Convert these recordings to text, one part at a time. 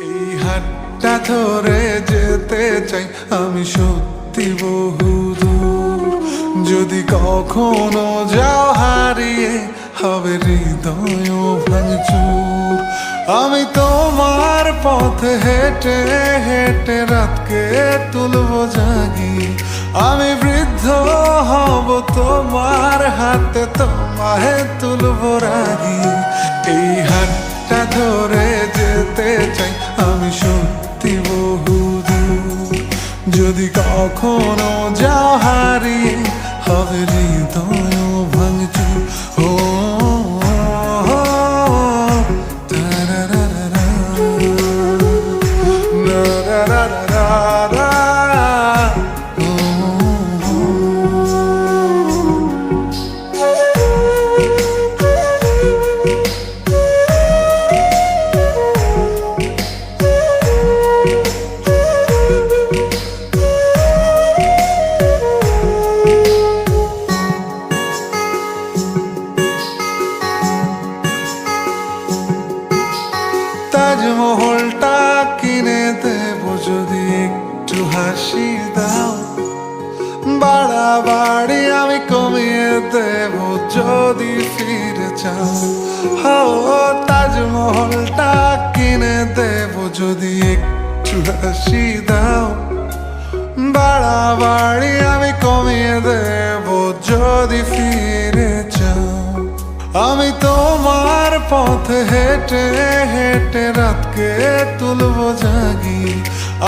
এই হাতটা ধরে যেতে চাই, আমি সত্যি বহু দূর। যদি কখনো যাও হারিয়ে হবে হৃদয় ভাঙচুর আমি তোমার পথে হেঁটে হেঁটে রাতকে তুলবো জাগি। আমি বৃদ্ধ হব তোমার হাতে, তোমায় তুলবো রাগি। যদি কখনো যা হারিয়ে হবে হৃদয় ভাঙচুর ও তারারারারা, নারারারারা, ও, দাও বাড়াবাড়ি আমি কমিয়ে দেব যদি ফিরে চাও। হো তাজমহলটা কিনে দেব যদি একটু হাসি দাও। বাড়াবাড়ি আমি কমিয়ে দেব যদি ফিরে চাও। আমি তোমার পথে হেঁটে হেঁটে রাতকে তুলবো জাগি।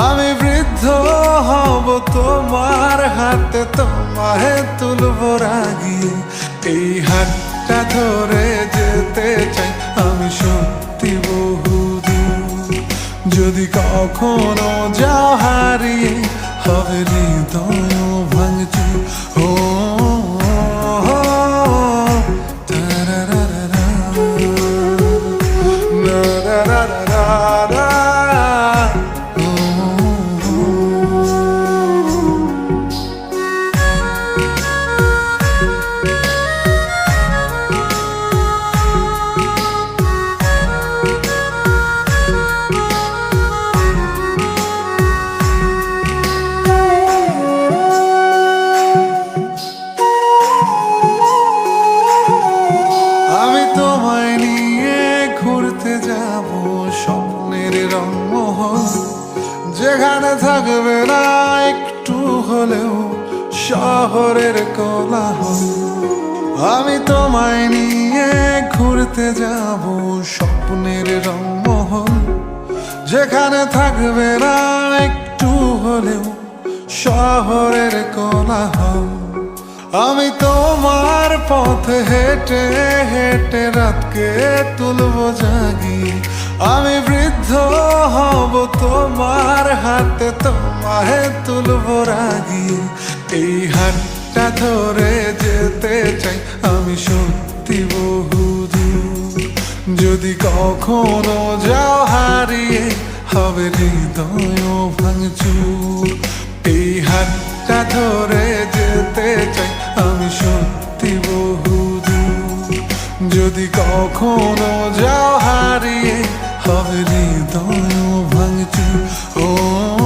আমি বৃদ্ধ তোমার হাতে তোমায় তুলবো রাগি এই হাতটা ধরে যেতে চাই আমি সত্যি বহু দূর যদি কখনো যাও হারিয়ে হবে হৃদয় ভাঙচুর ও তারারারারা, রংমহল যেখানে থাকবে না একটু হলেও শহরের কোলাহল। আমি তোমায় নিয়ে ঘুরতে যাব, স্বপ্নের রংমহল যেখানে থাকবে না একটু হলেও শহরের কোলাহল। আমি তোমার পথে হেঁটে হেঁটে রাতকে তুলবো জাগি। আমি বৃদ্ধ হব তোমার হাতে, তোমায় তুলবো রাগি। এই হাতটা ধরে যেতে চাই আমি সত্যি বহু যদি কখনো যাও হারিয়ে হবে হৃদয় ভাঙচুর। এই হাতটা ধরে যদি কখনো যাও হারিয়ে হবে হৃদয় ভাঙছি ও